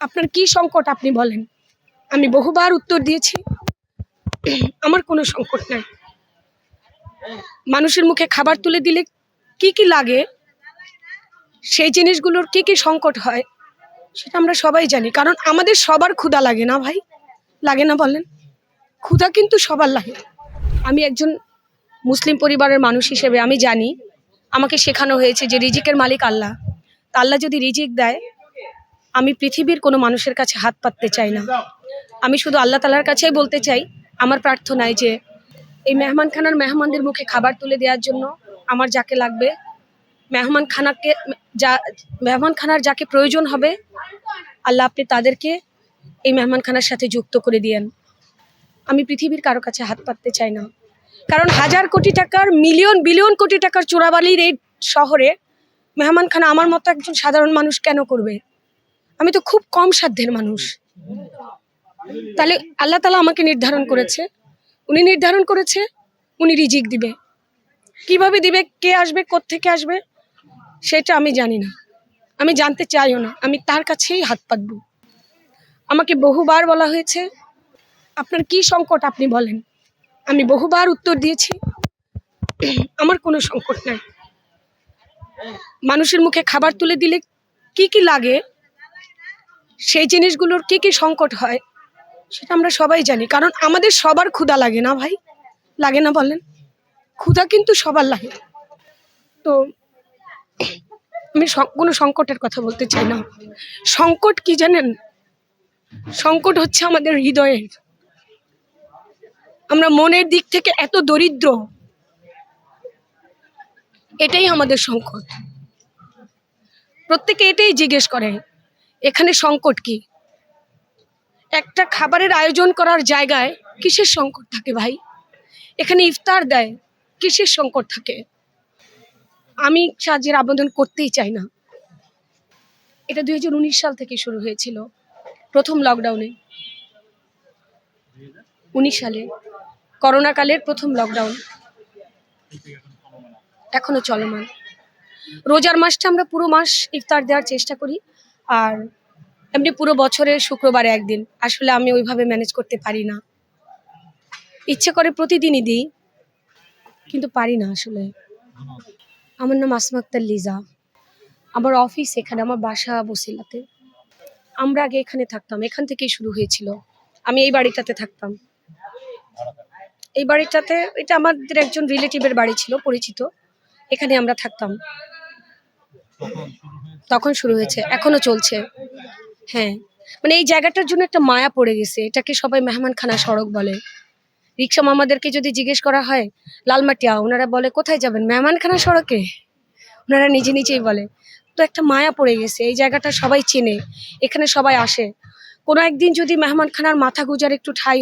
আপনার কি সংকট আপনি বলেন? আমি বহুবার উত্তর দিয়েছি, আমার কোনো সংকট নাই। মানুষের মুখে খাবার তুলে দিলে কি কি লাগে? সেই জিনিসগুলোর কি কি সংকট হয়, সেটা আমরা সবাই জানি। কারণ আমাদের সবার ক্ষুধা লাগে না ভাই? লাগে না বলেন? ক্ষুধা কিন্তু সবার লাগে। আমি একজন মুসলিম পরিবারের মানুষ হিসেবে আমি জানি, আমাকে শেখানো হয়েছে যে রিজিকের মালিক আল্লাহ। তা আল্লাহ যদি রিজিক দেয় আমি পৃথিবীর কোনো মানুষের কাছে হাত পাততে চাই না। আমি শুধু আল্লাহ তালার কাছেই বলতে চাই, আমার প্রার্থনায় যে, এই মেহমানখানার মেহমানদের মুখে খাবার তুলে দেওয়ার জন্য আমার যাকে লাগবে মেহমানখানাকে যা মেহমানখানার যাকে প্রয়োজন হবে, আল্লাহ আপনি তাদেরকে এই মেহমানখানার সাথে যুক্ত করে দিয়েন। আমি পৃথিবীর কারও কাছে হাত পাততে চাই না। কারণ হাজার কোটি টাকার, মিলিয়ন, বিলিয়ন কোটি টাকার চোরাবালির এই শহরে মেহমানখানা আমার মতো একজন সাধারণ মানুষ কেন করবে? আমি তো খুব কম সাধ্যের মানুষ। তাহলে আল্লাহ তালা আমাকে নির্ধারণ করেছে। উনি নির্ধারণ করেছে, উনি রিজিক দিবে। কীভাবে দিবে, কে আসবে থেকে আসবে, সেটা আমি জানি না। আমি জানতে চাইও না, আমি তার কাছেই হাত পাতব। আমাকে বহুবার বলা হয়েছে, আপনার কি সংকট আপনি বলেন। আমি বহুবার উত্তর দিয়েছি, আমার কোনো সংকট নাই। মানুষের মুখে খাবার তুলে দিলে কি কি লাগে সেই জিনিসগুলোর কি কি সংকট হয়, সেটা আমরা সবাই জানি। কারণ আমাদের সবার ক্ষুধা লাগে না ভাই? লাগে না বলেন? ক্ষুধা কিন্তু সবার লাগে। তো আমি কোনো সংকটের কথা বলতে চাই না। সংকট কি জানেন? সংকট হচ্ছে আমাদের হৃদয়ের। আমরা মনের দিক থেকে এত দরিদ্র। এটাই আমাদের সংকট। প্রত্যেকে এটাই জিজ্ঞেস করে। এখানে সংকট কি? একটা খাবারের আয়োজন করার জায়গায় কিসের সংকট থাকে ভাই? এখানে ইফতার দেয়, কিসের সংকট থাকে? আমি সাহায্যের আবেদন করতেই চাই না। এটা দু হাজার উনিশ সাল থেকে শুরু হয়েছিল, প্রথম লকডাউনে উনিশ সালে করোনা কালের প্রথম লকডাউন এখনও চলমান। রোজার মাসটা আমরা পুরো মাস ইফতার দেওয়ার চেষ্টা করি। আর এমনি পুরো বছরের শুক্রবারে একদিন। আসলে আমি ওইভাবে ম্যানেজ করতে পারি না। ইচ্ছে করে প্রতিদিনই দিই, কিন্তু পারি না আসলে। আমার নাম আসমা আক্তার লিজা। আমার অফিস এখানে, আমার বাসা বসিলাতে। আমরা আগে এখানে থাকতাম, এখান থেকেই শুরু হয়েছিল। আমি এই বাড়িটাতে থাকতাম। এই বাড়িটাতে, এটা আমাদের একজন রিলেটিভের বাড়ি ছিল, পরিচিত। এখানে আমরা থাকতাম। তখন শুরু হয়েছে? এখনও চলছে। হ্যাঁ মানে এই জায়গাটার জন্য একটা মায়া পড়ে গেছে, এটাকে সবাই মেহমানখানা সড়ক বলে। রিক্সা মামাদেরকে যদি জিজ্ঞেস করা হয়, লালমাটিয়া, ওনারা বলে, কোথায় যাবেন? মেহমানখানা সড়কে? ওনারা নিজে নিজেই বলে। তো একটা মায়া পড়ে গেছে, এই জায়গাটা সবাই চেনে, এখানে সবাই আসে। কোনো একদিন যদি মেহমানখানার মাথা গুজার একটু ঠাই